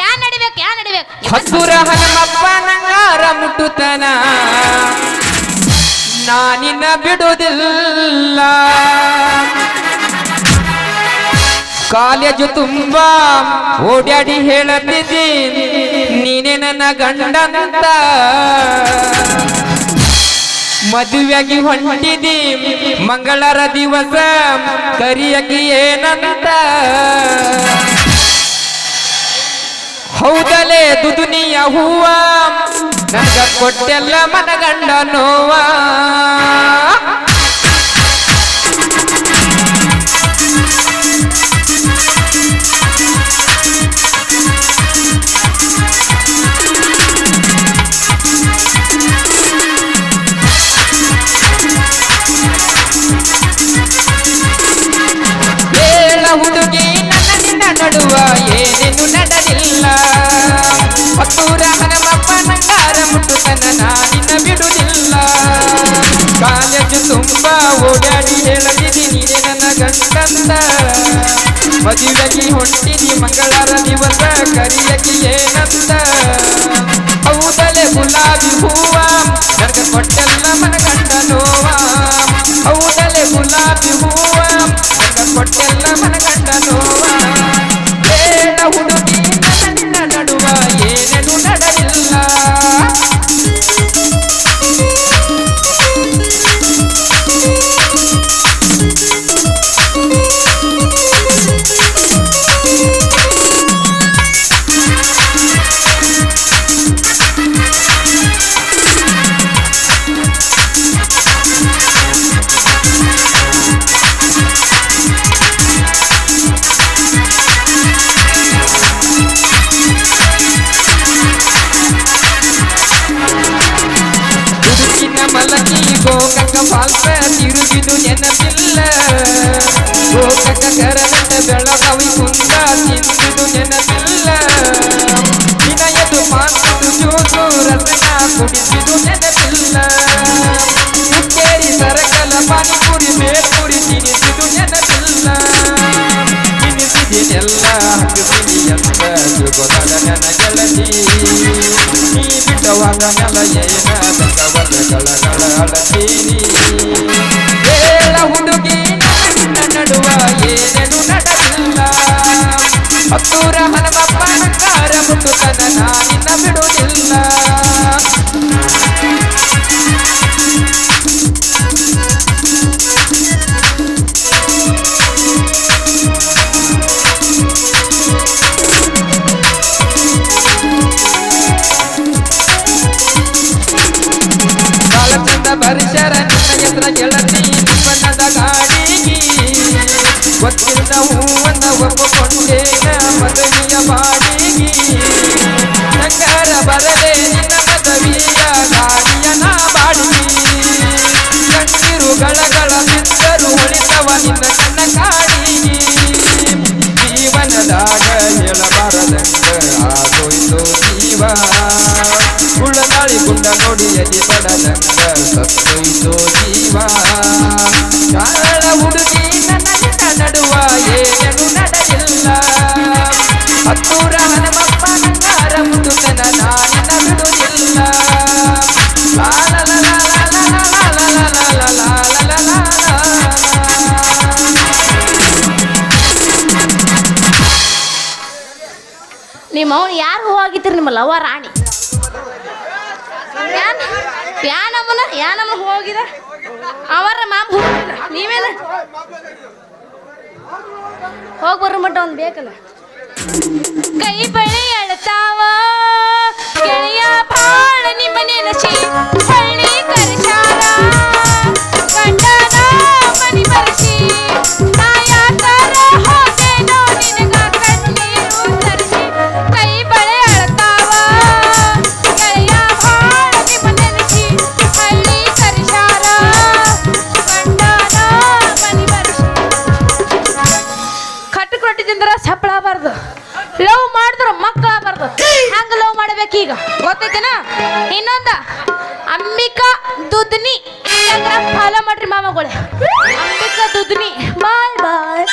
ಯಾ ನಡಿಬೇಕು ಯಾ ನಡಿಬೇಕು? ಹಸುರ ಹನುಮಪ್ಪ ನಂಗಾರ ಮುಟ್ಟುತನ. ನಾನಿನ್ನ ಬಿಡುವುದಿಲ್ಲ. ಕಾಲೇಜು ತುಂಬಾ ಓಡ್ಯಾಡಿ ಹೇಳತ್ತಿದ್ದೀನಿ ನೀನೇ ನನ್ನ ಗಂಡನಂತ ಮದುವೆಯಾಗಿ ಹೊಂಟಿದಿ ಮಂಗಳರ ದಿವಸ ಕರಿಯಕ್ಕೆ ಏನಂತ. ದುದುನಿಯ ಹೂವ. ನಗ ಕೊಟ್ಟೆಲ್ಲ ಮನಗಂಡ ನೋವ. ಬಿಡುವುದಿಲ್ಲ ಕಾಲೇಜು ತುಂಬ ಓಡಾಡಿ ಹೇಳದಿದಿ ನೀನೆ ನನ್ನ ಗಂಡಂದ ಮದುವೆಗೆ ಹೊಂಟಿನಿ ಮಂಗಳಾರ ದಿವಸ, ಕರಿಯಕ್ಕೆ ಏನಂದ ಹೌದಲೆ ಗುಲಾಬಿ ಹೂವ ನನಗ ಕೊಟ್ಟೆಲ್ಲ ಮನಗಂಡ ನೋವ. ಹೌದಲೆ ಗುಲಾಬಿ ಹೂವ ನನಗ ಕೊಟ್ಟೆಲ್ಲ ಮನಗಂಡ ನೋವ ಬಂದ ತಿರುಗಿದು ನೆನಪಿಲ್ಲ ಗೋಕಟ ಕರಮಠ ಬೆಳಗಾವಿ ಕುಂದ ತಿರುಗಿದು ನೆನಪಿಲ್ಲ. ಎಂತ ಜುಗೊದಲ ನನ್ನ ನೀ ಬಿಟ್ಟವಾದ ನೆಲ ಏನ ಬೆಟ್ಟವದ ಗಳಗಳ ಅಳತೀನಿ ಹೇಳ ಹುಡುಗಿ ನನ್ನ ನಡುವ ಏನೇನು ನಡೆದಿಲ್ಲ ಹತ್ತೂರ ಗೆಳತಿ ಬಣ್ಣದ ಗಾಡಿಗೆ ಗೊತ್ತಿಲ್ಲ ಹೂವನ್ನ ಒಪ್ಪಿಕೊಂಡೇನ ಮದುವೆಯ ಬಾಡಿಗೆ ನಂಗಾರ ಬರಲೇ ನಿನ್ನ ಮದುವೆಯ ಗಾಡಿಯ ನಾ ಬಾಡಿಗೆ ಕಣ್ಣೀರು ಗಳಗಳ ನಿನ್ನ ಕಣ್ಣ ನಿಮ್ಮ ಸತ್ತೊಯ್ತೋ ಯಾರು ನಿಮ್ಮ ಲವ ರಾಣಿ ಯಾ ನಮ್ಮನ, ಯಾ ಹೋಗಿದ? ಅವರ ಮಾಮ ಹೋಗಿಲ್ಲ ನೀವೇನ? ಹೋಗಿ ಮಟ್ಟ ಒಂದು ಬೇಕಲ್ಲ. ಕೈ ಬಳಿ ಅಳತಾವ ಈಗ ಗೊತ್ತೈತೇನ? ಇನ್ನೊಂದ ಅಂಬಿಕಾ ದುದ್ನಿ. ಫಾಲೋ ಮಾಡ್ರಿ ಮಾಮಗಳೇ. ಅಂಬಿಕಾ ದುದ್ನಿ. ಬಾಯ್ ಬಾಯ್.